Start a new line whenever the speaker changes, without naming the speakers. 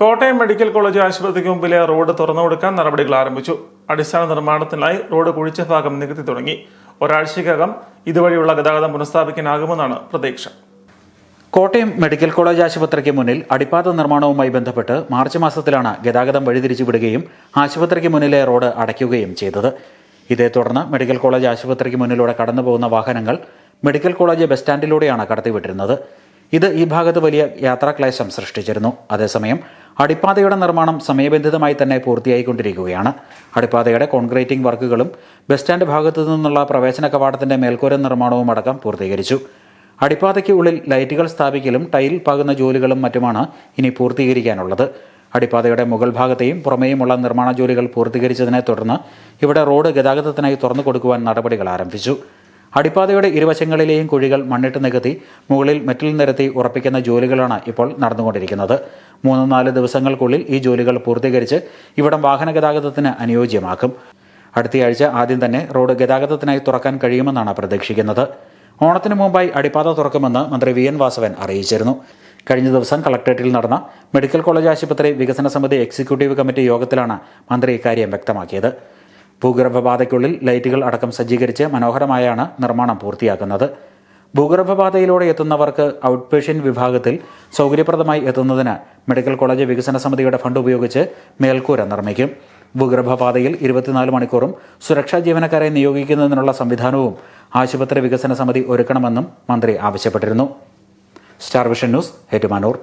Kottayam medical college ആശുപത്രിക്ക് മുമ്പിലെ road തുറന്നു കൊടുക്കാൻ നടപടികൾ ആരംഭിച്ചു. അടിസ്ഥാന നിർമ്മാണത്തിനായി റോഡ് കുഴിച്ച ഭാഗം നികത്തി തുടങ്ങി. ഒരാഴ്ചയ്ക്കകം ഇതുവഴിയുള്ള ഗതാഗതം പുനഃസ്ഥാപിക്കാനാകുമെന്നാണ് പ്രതീക്ഷ.
കോട്ടയം മെഡിക്കൽ കോളേജ് ആശുപത്രിക്ക് മുന്നിൽ അടിപ്പാത നിർമ്മാണവുമായി ബന്ധപ്പെട്ട് മാർച്ച് മാസത്തിലാണ് ഗതാഗതം വഴിതിരിച്ചു വിടുകയും ആശുപത്രിക്ക് മുന്നിലെ റോഡ് അടയ്ക്കുകയും ചെയ്തത്. ഇതേ തുടർന്ന് മെഡിക്കൽ കോളേജ് ആശുപത്രിക്ക് മുന്നിലൂടെ കടന്നുപോകുന്ന വാഹനങ്ങൾ മെഡിക്കൽ കോളേജ് ബസ് സ്റ്റാൻഡിലൂടെയാണ് കടത്തിവിട്ടിരുന്നത്. ഇത് ഈ ഭാഗത്ത് വലിയ യാത്രാക്ലേശം സൃഷ്ടിച്ചിരുന്നു അതേസമയം അടിപ്പാതയുടെ നിർമ്മാണം സമയബന്ധിതമായി തന്നെ പൂർത്തിയായിക്കൊണ്ടിരിക്കുകയാണ്. അടിപ്പാതയുടെ കോൺക്രീറ്റിംഗ് വർക്കുകളും ബസ് സ്റ്റാൻഡ് ഭാഗത്തു നിന്നുള്ള പ്രവേശന കവാടത്തിന്റെ മേൽക്കൂര നിർമ്മാണവും അടക്കം പൂർത്തീകരിച്ചു. അടിപ്പാതയ്ക്ക് ഉള്ളിൽ ലൈറ്റുകൾ സ്ഥാപിക്കലും ടൈൽ പാകുന്ന ജോലികളും മറ്റുമാണ് ഇനി പൂർത്തീകരിക്കാനുള്ളത്. അടിപ്പാതയുടെ മുകൾ ഭാഗത്തെയും പുറമേയുമുള്ള നിർമ്മാണ ജോലികൾ പൂർത്തീകരിച്ചതിനെ തുടർന്ന് ഇവിടെ റോഡ് ഗതാഗതത്തിനായി തുറന്നു കൊടുക്കുവാൻ നടപടികൾ ആരംഭിച്ചു. അടിപ്പാതയുടെ ഇരുവശങ്ങളിലെയും കുഴികൾ മണ്ണിട്ട് നികത്തി മുകളിൽ മെറ്റൽ നിരത്തി ഉറപ്പിക്കുന്ന ജോലികളാണ് ഇപ്പോൾ നടന്നുകൊണ്ടിരിക്കുന്നത്. മൂന്ന് നാല് ദിവസങ്ങൾക്കുള്ളിൽ ഈ ജോലികൾ പൂർത്തീകരിച്ച് ഇവിടം വാഹന ഗതാഗതത്തിന് അനുയോജ്യമാക്കും. അടുത്തയാഴ്ച ആദ്യം തന്നെ റോഡ് ഗതാഗതത്തിനായി തുറക്കാൻ കഴിയുമെന്നാണ് പ്രതീക്ഷിക്കുന്നത്. ഓണത്തിന് മുമ്പായി അടിപ്പാത തുറക്കുമെന്ന് മന്ത്രി വി എൻ വാസവൻ അറിയിച്ചിരുന്നു. കഴിഞ്ഞ ദിവസം കളക്ടറേറ്റിൽ നടന്ന മെഡിക്കൽ കോളേജ് ആശുപത്രി വികസന സമിതി എക്സിക്യൂട്ടീവ് കമ്മിറ്റി യോഗത്തിലാണ് മന്ത്രി ഇക്കാര്യം വ്യക്തമാക്കിയത്. ഭൂഗർഭപാതയ്ക്കുള്ളിൽ ലൈറ്റുകൾ അടക്കം സജ്ജീകരിച്ച് മനോഹരമായാണ് നിർമ്മാണം പൂർത്തിയാക്കുന്നത്. ഭൂഗർഭപാതയിലൂടെ എത്തുന്നവർക്ക് ഔട്ട് പേഷ്യൻ വിഭാഗത്തിൽ സൗകര്യപ്രദമായി എത്തുന്നതിന് മെഡിക്കൽ കോളേജ് വികസന സമിതിയുടെ ഫണ്ട് ഉപയോഗിച്ച് മേൽക്കൂര നിർമ്മിക്കും. ഭൂഗർഭപാതയിൽ ഇരുപത്തിനാല് മണിക്കൂറും സുരക്ഷാ ജീവനക്കാരെ നിയോഗിക്കുന്നതിനുള്ള സംവിധാനവും ആശുപത്രി വികസന സമിതി ഒരുക്കണമെന്നും മന്ത്രി ആവശ്യപ്പെട്ടിരുന്നു. Star Vision News Ettumanoor.